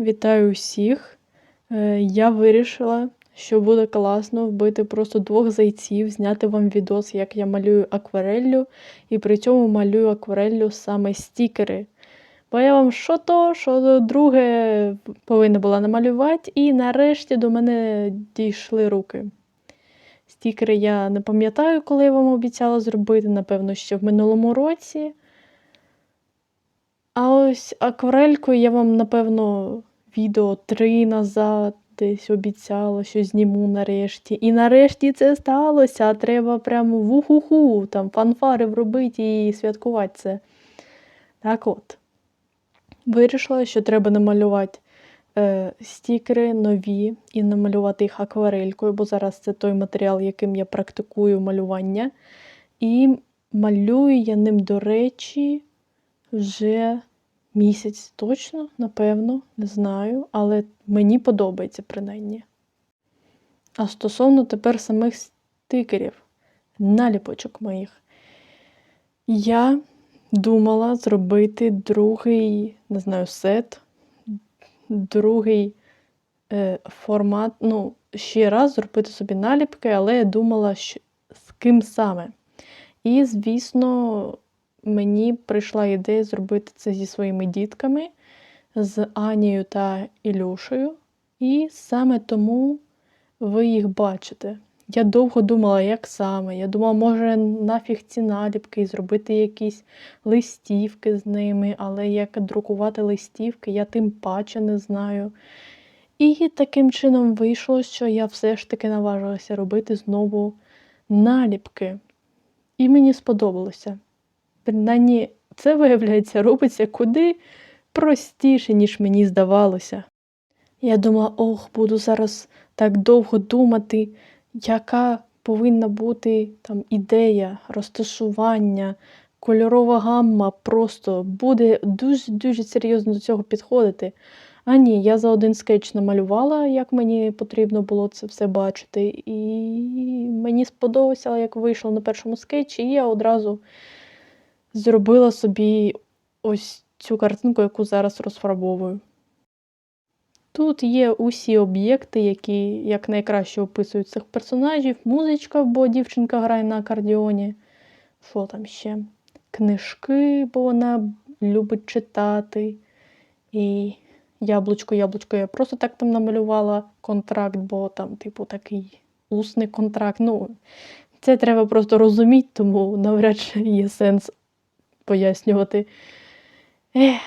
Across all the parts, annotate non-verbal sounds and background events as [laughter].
Вітаю всіх! Е, Я вирішила, що буде класно вбити просто двох зайців, зняти вам відос, як я малюю аквареллю, і при цьому малюю аквареллю саме стікери. Бо я вам що то, що друге повинна була намалювати, і нарешті до мене дійшли руки. Стікери я не пам'ятаю, коли я вам обіцяла зробити, напевно, ще в минулому році. А ось акварелькою я вам, напевно, відео три назад десь обіцяла, що зніму нарешті. І нарешті це сталося. Треба прямо вуху-ху, там фанфари вробити і святкувати це. Так от, вирішила, що треба намалювати е, стікери нові і намалювати їх акварелькою, бо зараз це той матеріал, яким я практикую малювання. І малюю я ним, до речі, вже місяць точно, напевно, не знаю, але мені подобається принаймні. А стосовно тепер самих стикерів, наліпочок моїх, я думала зробити другий, не знаю, сет, другий е, формат, ну, ще раз зробити собі наліпки, але я думала, що, з ким саме. І, звісно, мені прийшла ідея зробити це зі своїми дітками, з Анією та Ілюшею. І саме тому ви їх бачите. Я довго думала, як саме. Я думала, може, нафіг ці наліпки і зробити якісь листівки з ними, але як друкувати листівки, я тим паче не знаю. І таким чином вийшло, що я все ж таки наважилася робити знову наліпки. І мені сподобалося. Принаймні, це, виявляється, робиться куди простіше, ніж мені здавалося. Я думала, ох, буду зараз так довго думати, яка повинна бути там ідея, розташування, кольорова гамма, просто буде дуже-дуже серйозно до цього підходити. А ні, я за один скетч намалювала, як мені потрібно було це все бачити. І мені сподобалося, як вийшло на першому скетчі, і я одразу зробила собі ось цю картинку, яку зараз розфарбовую. Тут є усі об'єкти, які якнайкраще описують цих персонажів. Музичка, бо дівчинка грає на акордіоні. Що там ще? Книжки, бо вона любить читати. І яблучко, яблучко, я просто так там намалювала контракт, бо там, типу, такий усний контракт. Ну, це треба просто розуміти, тому навряд чи є сенс пояснювати. Ех,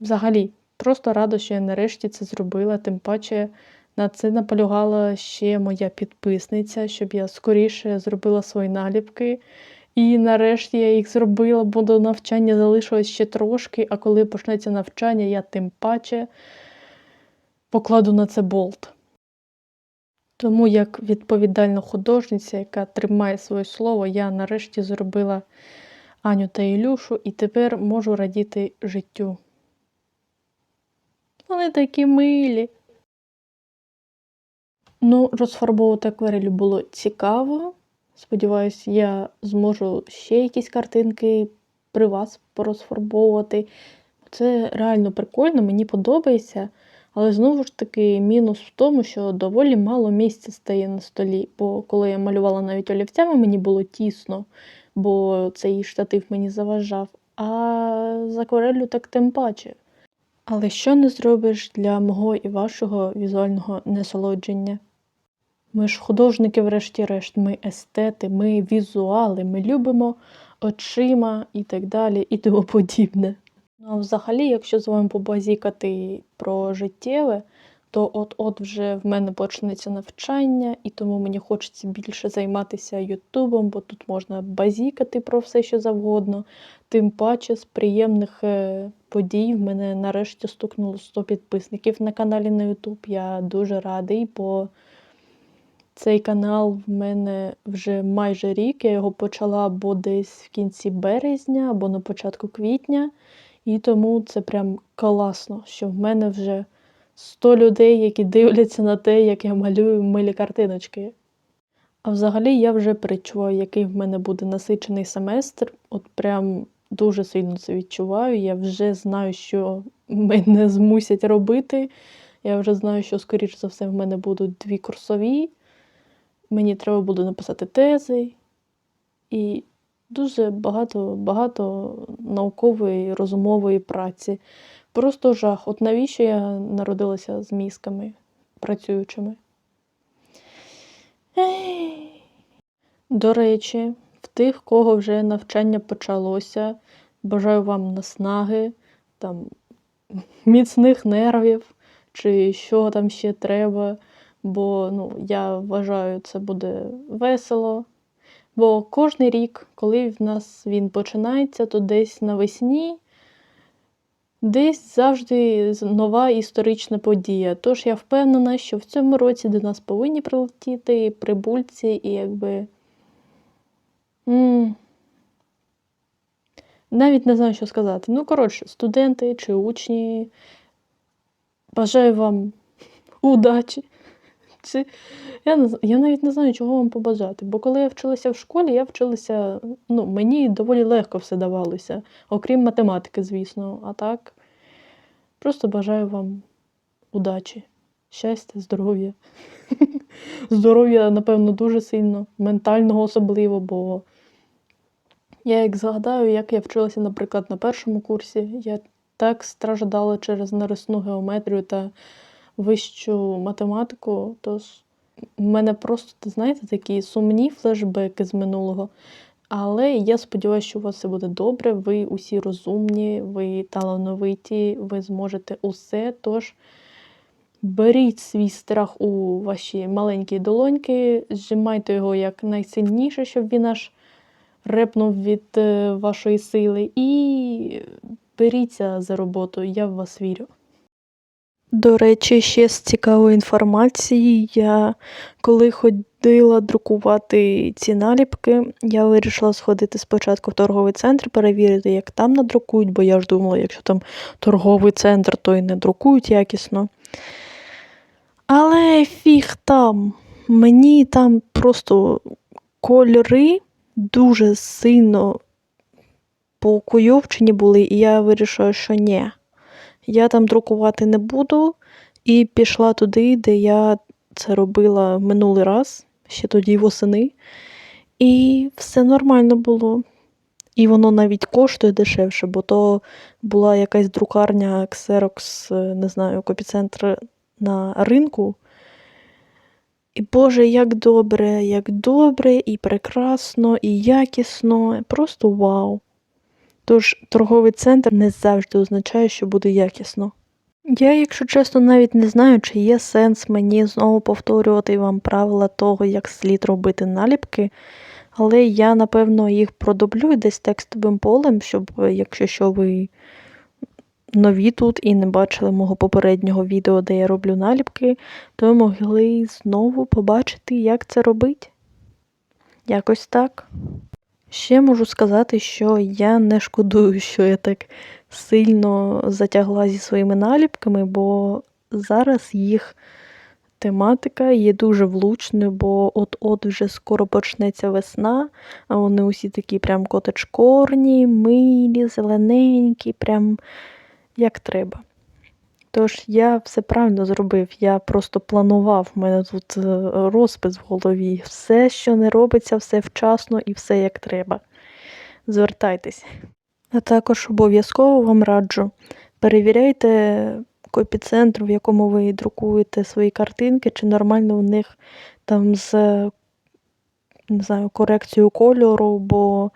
Взагалі, просто рада, що я нарешті це зробила, тим паче на це наполягала ще моя підписниця, щоб я скоріше зробила свої наліпки. І нарешті я їх зробила, бо до навчання залишилось ще трошки, а коли почнеться навчання, я тим паче покладу на це болт. Тому, як відповідальна художниця, яка тримає своє слово, я нарешті зробила Аню та Ілюшу і тепер можу радіти життю. Вони такі милі. Ну, розфарбовувати акварелю було цікаво. Сподіваюсь, я зможу ще якісь картинки при вас порозфарбовувати. Це реально прикольно, мені подобається. Але знову ж таки, мінус в тому, що доволі мало місця стає на столі. Бо коли я малювала навіть олівцями, мені було тісно, бо цей штатив мені заважав. А з аквареллю так тим паче. Але що не зробиш для мого і вашого візуального насолодження? Ми ж художники, врешті-решт, ми естети, ми візуали, ми любимо очима і так далі, і тому подібне. Ну, взагалі, якщо з вами побазікати про життєве, то от-от вже в мене почнеться навчання, і тому мені хочеться більше займатися Ютубом, бо тут можна базікати про все, що завгодно. Тим паче з приємних е, подій в мене нарешті стукнуло 100 підписників на каналі на Ютуб. Я дуже радий, бо цей канал в мене вже майже рік. Я його почала або десь в кінці березня, або на початку квітня. І тому це прям класно, що в мене вже 100 людей, які дивляться на те, як я малюю милі картиночки. А взагалі я вже перечуваю, який в мене буде насичений семестр. От прям дуже сильно це відчуваю. Я вже знаю, що мене змусять робити. Я вже знаю, що, скоріш за все, в мене будуть дві курсові. Мені треба буде написати тези і дуже багато, багато наукової, розумової праці. Просто жах. От навіщо я народилася з мізками працюючими? До речі, в тих, кого вже навчання почалося, бажаю вам наснаги, там, міцних нервів, чи що там ще треба. Бо ну, я вважаю, це буде весело. Бо кожен рік, коли в нас він починається, то десь навесні, десь завжди нова історична подія. Тож я впевнена, що в цьому році до нас повинні прилетіти прибульці і якби. м, Навіть не знаю, що сказати. Ну, коротше, студенти чи учні, бажаю вам [laughs] удачі. Чи... Я, я навіть не знаю, чого вам побажати. Бо коли я вчилася в школі, я вчилася, ну, мені доволі легко все давалося, окрім математики, звісно. А так, просто бажаю вам удачі, щастя, здоров'я. [laughs] Здоров'я, напевно, дуже сильно, ментального особливо, бо я як згадаю, як я вчилася, наприклад, на першому курсі, я так страждала через нарисну геометрію та вищу математику, тож в мене просто, знаєте, такі сумні флешбеки з минулого. Але я сподіваюся, що у вас все буде добре. Ви усі розумні, ви талановиті, ви зможете усе. Тож беріть свій страх у ваші маленькі долоньки, зжимайте його як найсильніше, щоб він аж репнув від е, вашої сили. І беріться за роботу, я в вас вірю. До речі, ще з цікавої інформації, я коли ходила друкувати ці наліпки, я вирішила сходити спочатку в торговий центр, перевірити, як там надрукують, бо я ж думала, якщо там торговий центр, то і не друкують якісно. Але фіг там. Мені там просто кольори дуже сильно покуйовчені були, і я вирішила, що ні. Я там друкувати не буду, і пішла туди, де я це робила минулий раз, ще тоді восени. І все нормально було. І воно навіть коштує дешевше, бо то була якась друкарня Xerox, е, не знаю, копіцентр на ринку. І Боже, як добре, як добре, і прекрасно, і якісно. Просто вау. Тож торговий центр не завжди означає, що буде якісно. Я, якщо чесно, навіть не знаю, чи є сенс мені знову повторювати вам правила того, як слід робити наліпки, але я, напевно, їх продублюю десь текстовим полем, щоб, якщо що ви нові тут і не бачили мого попереднього відео, де я роблю наліпки, то ви могли знову побачити, як це робить. Якось так. Ще можу сказати, що я не шкодую, що я так сильно затягла зі своїми наліпками, бо зараз їх тематика є дуже влучною, бо от-от вже скоро почнеться весна, а вони усі такі прям коточкорні, милі, зелененькі, прям як треба. Тож я все правильно зробив. Я просто планував, в мене тут е, розпис в голові. Все, що не робиться, все вчасно і все як треба. Звертайтесь. А також обов'язково вам раджу. Перевіряйте копіцентр, в якому ви друкуєте свої картинки, чи нормально у них там з не знаю, корекцією кольору, бо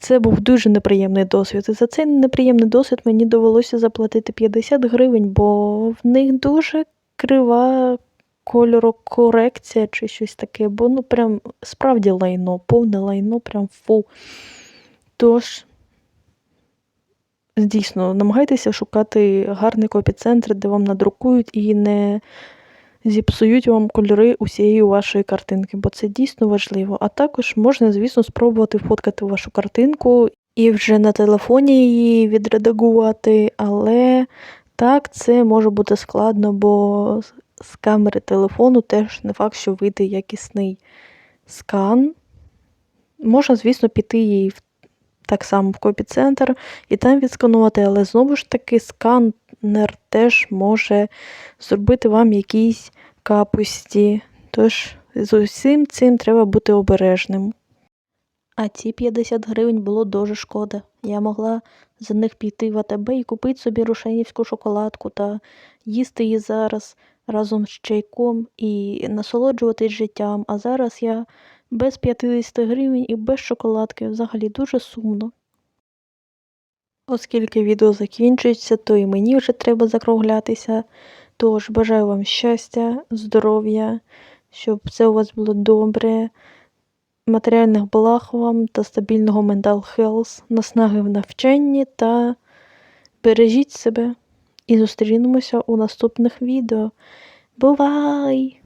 це був дуже неприємний досвід. І за цей неприємний досвід мені довелося заплатити 50 гривень, бо в них дуже крива кольорокорекція чи щось таке, бо ну прям справді лайно, повне лайно, прям фу. Тож, дійсно, намагайтеся шукати гарний копіцентр, де вам надрукують і не зіпсують вам кольори усієї вашої картинки, бо це дійсно важливо. А також можна, звісно, спробувати фоткати вашу картинку і вже на телефоні її відредагувати, але так це може бути складно, бо з- камери телефону теж не факт, що вийде якісний скан. Можна, звісно, піти і в так само в копі-центр і там відсканувати, але знову ж таки сканер теж може зробити вам якісь капусті. Тож з усім цим треба бути обережним. А ці 50 гривень було дуже шкода. Я могла за них піти в АТБ і купити собі рушенівську шоколадку та їсти її зараз разом з чайком і насолоджуватись життям. А зараз я без 50 гривень і без шоколадки взагалі дуже сумно. Оскільки відео закінчується, то і мені вже треба закруглятися. Тож бажаю вам щастя, здоров'я, щоб все у вас було добре, матеріальних благ вам та стабільного mental health, наснаги в навчанні та бережіть себе. І зустрінемося у наступних відео. Бувай!